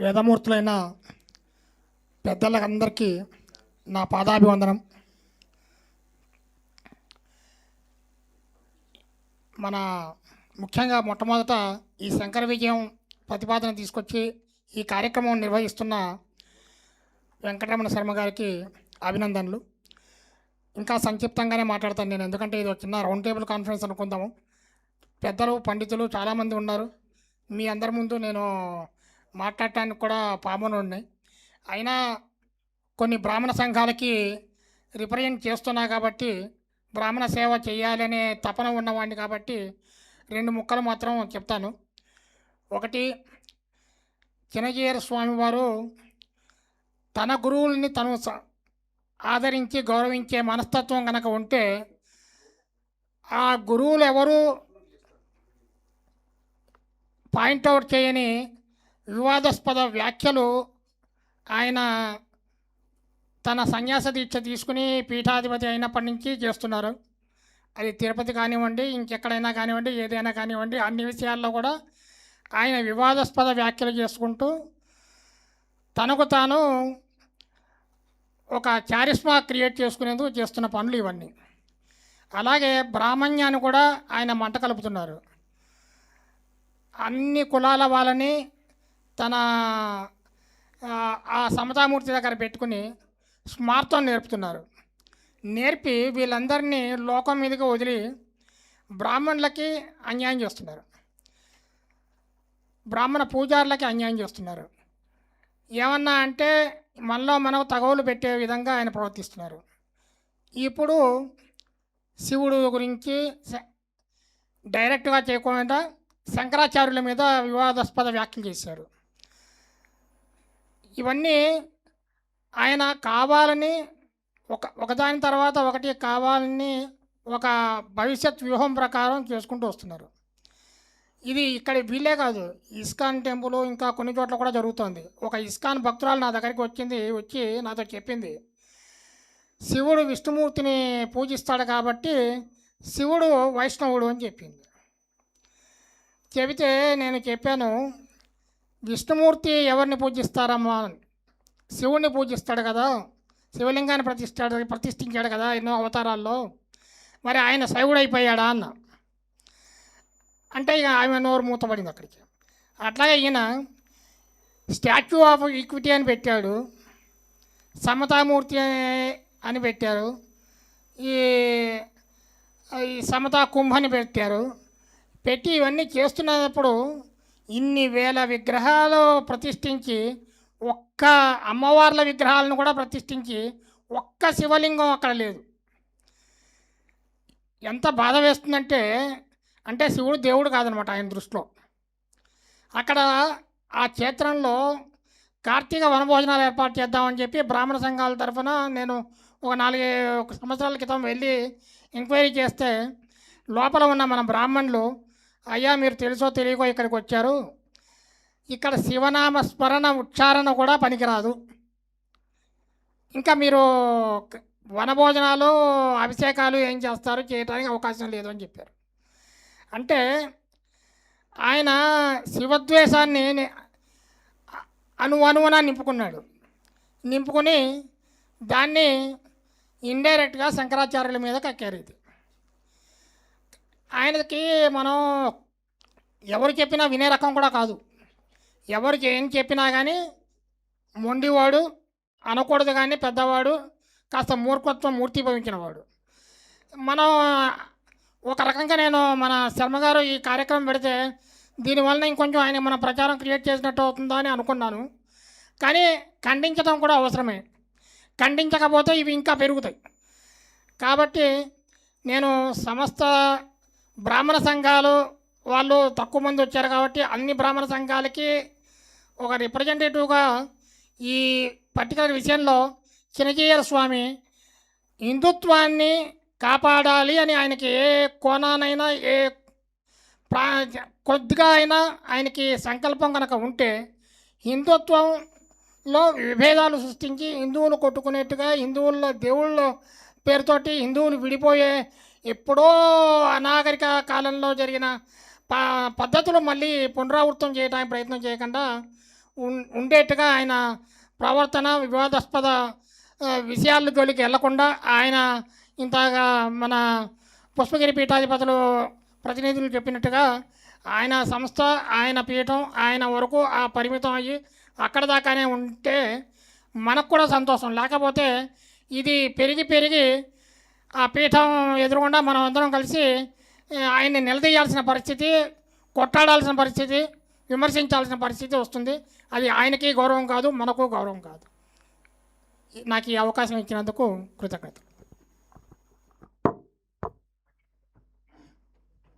వేదమూర్తులైన పెద్దలందరికీ నా పాదాభివందనం. మన ముఖ్యంగా మొట్టమొదట ఈ శంకర విజయం ప్రతిపాదన తీసుకొచ్చి ఈ కార్యక్రమం నిర్వహిస్తున్న వెంకటరమణ శర్మ గారికి అభినందనలు. ఇంకా సంక్షిప్తంగానే మాట్లాడతాను నేను ఎందుకంటే ఇది ఒక చిన్న రౌండ్ టేబుల్ కాన్ఫరెన్స్ అనుకుందాము. పెద్దలు పండితులు చాలామంది ఉన్నారు. మీ అందరి ముందు నేను మాట్లాడటానికి కూడా పామును ఉన్నాయి. అయినా కొన్ని బ్రాహ్మణ సంఘాలకి రిప్రజెంట్ చేస్తున్నా కాబట్టి బ్రాహ్మణ సేవ చేయాలనే తపన ఉన్నవాడిని కాబట్టి రెండు ముక్కలు మాత్రం చెప్తాను. ఒకటి చినజీయర స్వామి వారు తన గురువుల్ని తను స- ఆదరించి గౌరవించే మనస్తత్వం కనుక ఉంటే ఆ గురువులు ఎవరు పాయింట్అవుట్ చేయని వివాదాస్పద వ్యాఖ్యలు ఆయన తన సన్యాస దీక్ష తీసుకుని పీఠాధిపతి అయినప్పటి నుంచి చేస్తున్నారు. అది తిరుపతి కానివ్వండి ఇంకెక్కడైనా కానివ్వండి ఏదైనా కానివ్వండి అన్ని విషయాల్లో కూడా ఆయన వివాదాస్పద వ్యాఖ్యలు చేసుకుంటూ తనకు తాను ఒక చారిస్మా క్రియేట్ చేసుకునేందుకు చేస్తున్న పనులు ఇవన్నీ. అలాగే బ్రాహ్మణ్యాన్ని కూడా ఆయన మంట కలుపుతున్నారు. అన్ని కులాల వాళ్ళని తన ఆ, సమతామూర్తి దగ్గర పెట్టుకుని స్మార్తం నేర్పుతున్నారు. నేర్పి వీళ్ళందరినీ లోకం మీదకి వదిలి బ్రాహ్మణులకి అన్యాయం చేస్తున్నారు. బ్రాహ్మణ పూజారులకి అన్యాయం చేస్తున్నారు. ఏమన్నా అంటే మనలో మనం తగవులు పెట్టే విధంగా ఆయన ప్రవర్తిస్తున్నారు. ఇప్పుడు శివుడు గురించి డైరెక్ట్గా చేయకుండా శంకరాచార్యుల మీద వివాదాస్పద వ్యాఖ్యలు చేశారు. ఇవన్నీ ఆయన కావాలని ఒక ఒకదాని తర్వాత ఒకటి కావాలని ఒక భవిష్యత్ వ్యూహం ప్రకారం చేసుకుంటూ వస్తున్నారు. ఇది ఇక్కడ వీళ్ళే కాదు ఇస్కాన్ టెంపుల్ ఇంకా కొన్ని చోట్ల కూడా జరుగుతోంది. ఒక ఇస్కాన్ భక్తురాలు నా దగ్గరికి వచ్చింది వచ్చి నాతో చెప్పింది. శివుడు విష్ణుమూర్తిని పూజిస్తాడు కాబట్టి శివుడు వైష్ణవుడు అని చెప్పింది. చెబితే నేను చెప్పాను విష్ణుమూర్తి ఎవరిని పూజిస్తారమ్మా? అని. శివుణ్ణి పూజిస్తాడు కదా. శివలింగాన్ని ప్రతిష్టాడు ప్రతిష్ఠించాడు కదా ఎన్నో అవతారాల్లో. మరి ఆయన శైవుడైపోయాడా అన్న. అంటే ఇక ఆమె నోరు మూతపడింది అక్కడికి. అట్లాగే ఈయన స్టాచ్యూ ఆఫ్ ఈక్విటీ అని పెట్టాడు. సమతామూర్తి అని పెట్టారు. ఈ ఈ సమతా కుంభ అని పెట్టారు. పెట్టి ఇవన్నీ చేస్తున్నప్పుడు ఇన్ని వేల విగ్రహాలు ప్రతిష్ఠించి ఒక్క అమ్మవార్ల విగ్రహాలను కూడా ప్రతిష్ఠించి ఒక్క శివలింగం అక్కడ లేదు. ఎంత బాధ వేస్తుందంటే అంటే శివుడు దేవుడు కాదనమాట ఆయన దృష్టిలో. అక్కడ ఆ క్షేత్రంలో కార్తీక వనభోజనాలు ఏర్పాటు చేద్దామని చెప్పి బ్రాహ్మణ సంఘాల తరఫున నేను ఒక నాలుగు ఒక సంవత్సరాల క్రితం వెళ్ళి ఎంక్వైరీ చేస్తే లోపల ఉన్న మన బ్రాహ్మణులు అయ్యా మీరు తెలుసో తెలియకో ఇక్కడికి వచ్చారు. ఇక్కడ శివనామ స్మరణ ఉచ్చారణ కూడా పనికిరాదు. ఇంకా మీరు వనభోజనాలు అభిషేకాలు ఏం చేస్తారు? చేయడానికి అవకాశం లేదు అని చెప్పారు. అంటే ఆయన శివద్వేషాన్ని ని- అను నింపుకున్నాడు. నింపుకుని దాన్ని ఇండైరెక్ట్గా శంకరాచార్యుల మీద కక్కారు ఇది. ఆయనకి మనం ఎవరు చెప్పినా వినే రకం కూడా కాదు. ఎవరు ఏం చెప్పినా కానీ మొండివాడు అనకూడదు కానీ పెద్దవాడు కాస్త మూర్ఖత్వం మూర్తిభవించినవాడు మనం ఒక రకంగా నేను మన శర్మ గారు ఈ కార్యక్రమం పెడితే దీనివల్ల ఇంకొంచెం ఆయన మన ప్రచారం క్రియేట్ చేసినట్టు అవుతుందా అని అనుకున్నాను. కానీ ఖండించడం కూడా అవసరమే. ఖండించకపోతే ఇవి ఇంకా పెరుగుతాయి. కాబట్టి నేను సమస్త బ్రాహ్మణ సంఘాలు వాళ్ళు తక్కువ మంది వచ్చారు కాబట్టి అన్ని బ్రాహ్మణ సంఘాలకి ఒక రిప్రజెంటేటివ్గా ఈ పర్టికులర్ విషయంలో చినజీయర స్వామి హిందుత్వాన్ని కాపాడాలి అని ఆయనకి ఏ కోణానైనా ఏ ప్రా కొద్దిగా అయినా ఆయనకి సంకల్పం కనుక ఉంటే హిందుత్వంలో విభేదాలు సృష్టించి హిందువులు కొట్టుకునేట్టుగా హిందువుల్లో దేవుళ్ళు పేరుతోటి హిందువులు విడిపోయే ఎప్పుడో అనాగరిక కాలంలో జరిగిన ప పద్ధతులు మళ్ళీ పునరావృతం చేయడానికి ప్రయత్నం చేయకుండా ఉండేట్టుగా ఆయన ప్రవర్తన వివాదాస్పద విషయాల జోలికి వెళ్ళకుండా ఆయన ఇంతగా మన పుష్పగిరి పీఠాధిపతులు ప్రతినిధులు చెప్పినట్టుగా ఆయన సంస్థ ఆయన పీఠం ఆయన వరకు ఆ పరిమితం అయ్యి అక్కడ దాకానే ఉంటే మనకు కూడా సంతోషం. లేకపోతే ఇది పెరిగి పెరిగి ఆ పీఠం ఎదురుగుండా మనం అందరం కలిసి ఆయన్ని నిలదీయాల్సిన పరిస్థితి కొట్టాడాల్సిన పరిస్థితి విమర్శించాల్సిన పరిస్థితి వస్తుంది. అది ఆయనకి గౌరవం కాదు మనకు గౌరవం కాదు. నాకు ఈ అవకాశం ఇచ్చినందుకు కృతజ్ఞతలు.